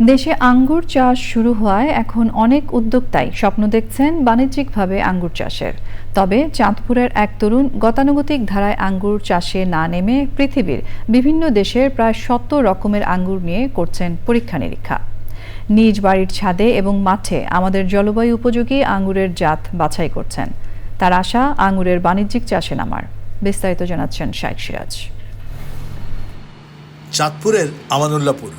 দেশে আঙ্গুর চাষ শুরু হওয়ায় এখন অনেক উদ্যোক্তাই স্বপ্ন দেখছেন বাণিজ্যিকভাবে আঙ্গুর চাষের। তবে চাঁদপুরের এক তরুণ গতানুগতিক ধারায় আঙ্গুর চাষে না নেমে পৃথিবীর বিভিন্ন দেশের প্রায় শত রকমের আঙ্গুর নিয়ে করছেন পরীক্ষা নিরীক্ষা নিজ বাড়ির ছাদে এবং মাঠে আমাদের জলবায়ু উপযোগী আঙ্গুরের জাত বাছাই করছেন। তার আশা, আঙ্গুরের বাণিজ্যিক চাষে নামার। বিস্তারিত জানাচ্ছেন শাইক সিরাজ। চাঁদপুরের আমানুল্লাপুর।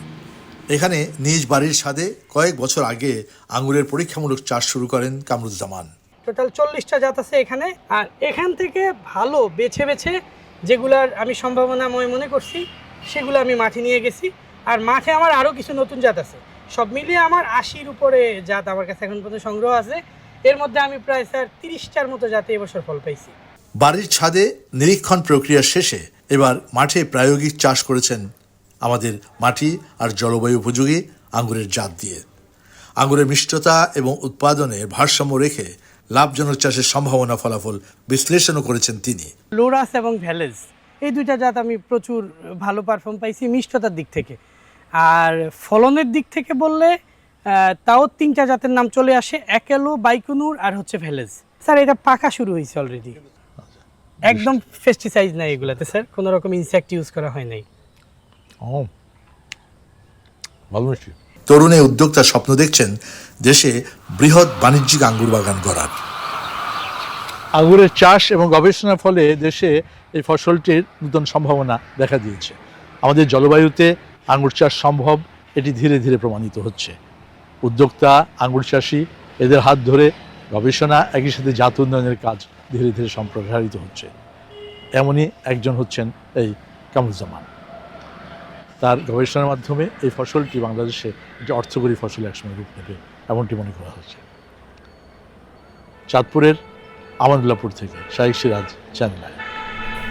এখানে নিজ বাড়ির ছাদে কয়েক বছর আগে আঙ্গুরের পরীক্ষামূলক চাষ শুরু করেন কামরুজ্জামান। টোটাল চল্লিশটা জাত আছে এখানে। আর এখান থেকে ভালো বেছে বেছে যেগুলার আমি সম্ভাবনাময় মনে করছি সেগুলো আমি মাঠে নিয়ে গেছি। আর মাঠে আমার আরও কিছু নতুন জাত আছে। সব মিলিয়ে আমার আশির উপরে জাত আমার কাছে এখন পর্যন্ত সংগ্রহ আছে। এর মধ্যে আমি প্রায় স্যার তিরিশটার মতো জাতে এবছর ফল পাইছি। বাড়ির ছাদে নিরীক্ষণ প্রক্রিয়া শেষে এবার মাঠে প্রায়োগিক চাষ করেছেন আমাদের মাটি আর জলবায়ু উপযোগী আঙ্গুরের জাত দিয়ে। আঙ্গুরের মিষ্টতা এবং উৎপাদনের ভারসাম্য রেখে লাভজনক চাষের সম্ভাবনা ফলাফল বিশ্লেষণও করেছেন তিনি। লোরাস এবং ভ্যালেজ, এই দুইটা জাত আমি প্রচুর ভালো পারফর্ম পাইছি মিষ্টতার দিক থেকে। আর ফলনের দিক থেকে বললে তাও তিনটা জাতের নাম চলে আসে একেলো বাইকুনুর আর হচ্ছে ভ্যালেজ। স্যার, এটা পাকা শুরু হয়েছে অলরেডি একদম পেস্টিসাইড নাই এগুলাতে, স্যার। কোনো রকম ইনসেক্ট ইউজ করা হয় নাই। ভালো মিষ্টি তরুণে উদ্যোক্তা স্বপ্ন দেখছেন দেশে বৃহৎ বাণিজ্যিক আঙ্গুর বাগান করার আঙুরের চাষ এবং গবেষণার ফলে দেশে এই ফসলটির নতুন সম্ভাবনা দেখা দিয়েছে। আমাদের জলবায়ুতে আঙ্গুর চাষ সম্ভব এটি ধীরে ধীরে প্রমাণিত হচ্ছে। উদ্যোক্তা আঙ্গুর চাষি এদের হাত ধরে গবেষণা একই সাথে জাত উন্নয়নের কাজ ধীরে ধীরে সম্প্রসারিত হচ্ছে। এমনই একজন হচ্ছেন এই কামরুজ্জামান। তার গবেষণার মাধ্যমে এই ফসলটি বাংলাদেশে একটি অর্থকরী ফসল একসময় রূপ নেবে, এমনটি মনে করা হচ্ছে। চাঁদপুরের আমানুল্লাপুর থেকে শাহিক সিরাজ চ্যানেল